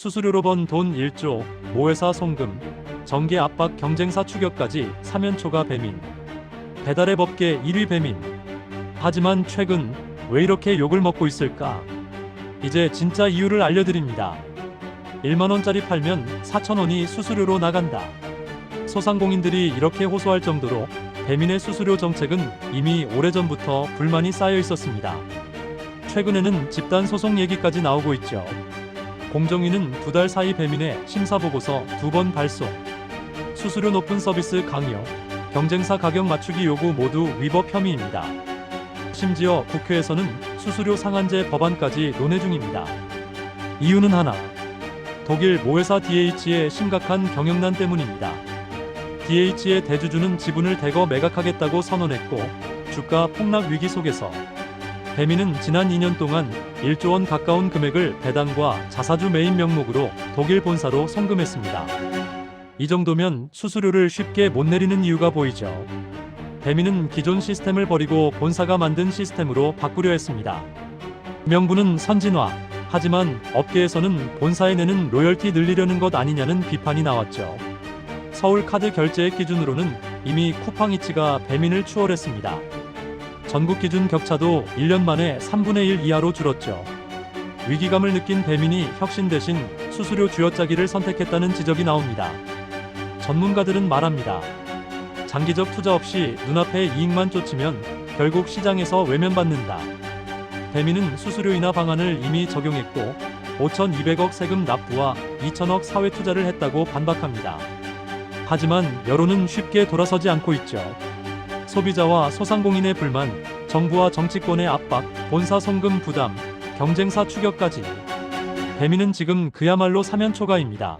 수수료로 번 돈 1조, 모회사 송금, 정기 압박 경쟁사 추격까지 사면초가 배민. 배달의 법계 1위 배민. 하지만 최근 왜 이렇게 욕을 먹고 있을까? 이제 진짜 이유를 알려드립니다. 1만원짜리 팔면 4천원이 수수료로 나간다. 소상공인들이 이렇게 호소할 정도로 배민의 수수료 정책은 이미 오래전부터 불만이 쌓여 있었습니다. 최근에는 집단 소송 얘기까지 나오고 있죠. 공정위는 두 달 사이 배민의 심사 보고서 두 번 발송. 수수료 높은 서비스 강요, 경쟁사 가격 맞추기 요구 모두 위법 혐의입니다. 심지어 국회에서는 수수료 상한제 법안까지 논의 중입니다. 이유는 하나. 독일 모회사 DH의 심각한 경영난 때문입니다. DH의 대주주는 지분을 대거 매각하겠다고 선언했고 주가 폭락 위기 속에서 배민은 지난 2년 동안 1조 원 가까운 금액을 배당과 자사주 매입 명목으로 독일 본사로 송금했습니다. 이 정도면 수수료를 쉽게 못 내리는 이유가 보이죠. 배민은 기존 시스템을 버리고 본사가 만든 시스템으로 바꾸려 했습니다. 명분은 선진화. 하지만 업계에서는 본사에 내는 로열티 늘리려는 것 아니냐는 비판이 나왔죠. 서울 카드 결제액 기준으로는 이미 쿠팡이츠가 배민을 추월했습니다. 전국 기준 격차도 1년 만에 3분의 1 이하로 줄었죠. 위기감을 느낀 배민이 혁신 대신 수수료 쥐어짜기를 선택했다는 지적이 나옵니다. 전문가들은 말합니다. 장기적 투자 없이 눈앞의 이익만 쫓으면 결국 시장에서 외면받는다. 배민은 수수료 인하 방안을 이미 적용했고 5,200억 세금 납부와 2천억 사회 투자를 했다고 반박합니다. 하지만 여론은 쉽게 돌아서지 않고 있죠. 소비자와 소상공인의 불만, 정부와 정치권의 압박, 본사 송금 부담, 경쟁사 추격까지. 배민은 지금 그야말로 사면초가입니다.